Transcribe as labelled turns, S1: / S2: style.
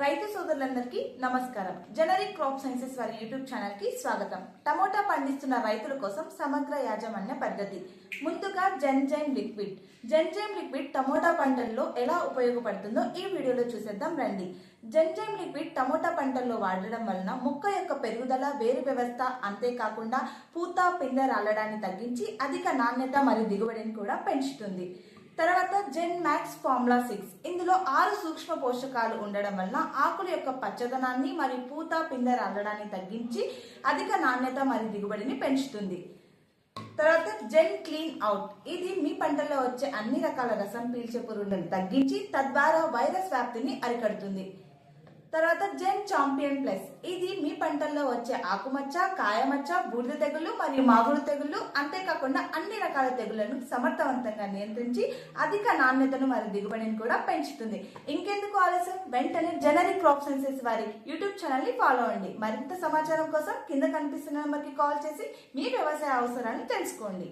S1: రైతు సోదరులందరికీ నమస్కారం. జనరిక్ క్రాప్ సైన్సెస్ వారి యూట్యూబ్ ఛానల్కి స్వాగతం. టమోటా పండిస్తున్న రైతుల కోసం సమగ్ర యాజమాన్య పద్ధతి. ముందుగా Genzyme liquid. Genzyme liquid tomato పంటల్లో ఎలా ఉపయోగపడుతుందో ఈ వీడియోలో చూసేద్దాం రండి. జెన్జైమ్ లిక్విడ్ టమోటా పంటల్లో వాడడం వలన మొక్క యొక్క పెరుగుదల వేరు వ్యవస్థ అంతేకాకుండా పూత పిందె రాలడాన్ని తగ్గించి అధిక నాణ్యత మరియు దిగుబడిని కూడా పెంచుతుంది. తర్వాత జెన్ మ్యాక్స్ ఫార్ములా సిక్స్ ఇందులో ఆరు సూక్ష్మ పోషకాలు ఉండడం వలన ఆకుల యొక్క పచ్చదనాన్ని మరియు పూత పిందె రాలడాన్ని తగ్గించి అధిక నాణ్యత మరియు దిగుబడిని పెంచుతుంది. తర్వాత జెన్ క్లీన్ అవుట్ ఇది మీ పంటలో వచ్చే అన్ని రకాల రసం పీల్చే పురుగులను తగ్గించి తద్వారా వైరస్ వ్యాప్తిని అరికడుతుంది. తర్వాత జెన్ చాంపియన్ ప్లస్. ఇది మీ పంటల్లో వచ్చే ఆకుమచ్చ కాయమచ్చ బూడిద తెగులు మరియు మాగుడు తెగులు. అంతేకాకుండా అన్ని రకాల తెగులను సమర్థవంతంగా నియంత్రించి అధిక నాణ్యతను మరియు దిగుబడిని కూడా పెంచుతుంది. ఇంకెందుకు ఆలస్యం? వెంటనే జనరిక్ క్రాప్ సెన్సెస్ వారి యూట్యూబ్ ఛానల్ని ఫాలో అవ్వండి. మరింత సమాచారం కోసం కింద కనిపిస్తున్న నెంబర్కి కాల్ చేసి మీ వ్యవసాయ అవసరాలను తెలుసుకోండి.